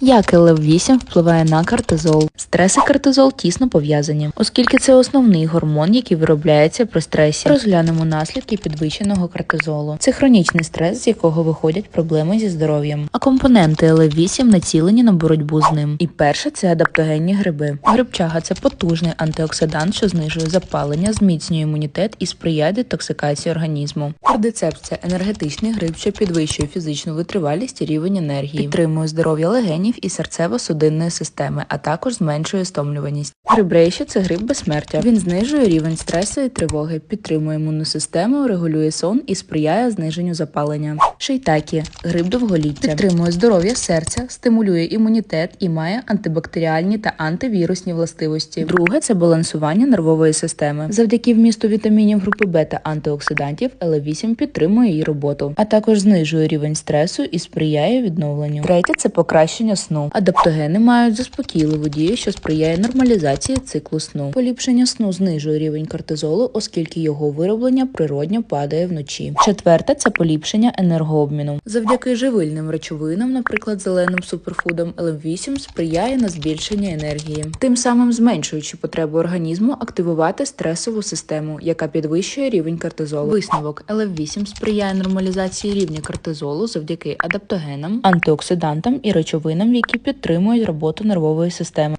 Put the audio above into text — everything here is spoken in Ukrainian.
Як ЛФ8 впливає на кортизол? Стрес і кортизол тісно пов'язані, оскільки це основний гормон, який виробляється при стресі. Розглянемо наслідки підвищеного кортизолу. Це хронічний стрес, з якого виходять проблеми зі здоров'ям. А компоненти ЛФ8 націлені на боротьбу з ним. І перше це адаптогенні гриби. Грибчага це потужний антиоксидант, що знижує запалення, зміцнює імунітет і сприяє детоксикації організму. Кордицепс – це енергетичний гриб, що підвищує фізичну витривалість і рівень енергії, підтримує здоров'я легенів і серцево-судинної системи, а також зменшує стомлюваність. Грибрейші – це гриб безсмертя. Він знижує рівень стресу і тривоги, підтримує імунну систему, регулює сон і сприяє зниженню запалення. Шейтакі – гриб довголіття, підтримує здоров'я серця, стимулює імунітет і має антибактеріальні та антивірусні властивості. Друге це балансування нервової системи. Завдяки вмісту вітамінів групи Б та антиоксидантів L8 підтримує її роботу, а також знижує рівень стресу і сприяє відновленню. Третє це покращення сну. Адаптогени мають заспокійливу дію, що сприяє нормалізації циклу сну. Поліпшення сну знижує рівень кортизолу, оскільки його вироблення природньо падає вночі. Четверте це поліпшення енергообміну. Завдяки живильним речовинам, наприклад, зеленим суперфудам, ЛМ8 сприяє на збільшення енергії, тим самим зменшуючи потребу організму активувати стресову систему, яка підвищує рівень кортизолу. Висновок ЛФ8 сприяє нормалізації рівня кортизолу завдяки адаптогенам, антиоксидантам і речовинам, які підтримують роботу нервової системи.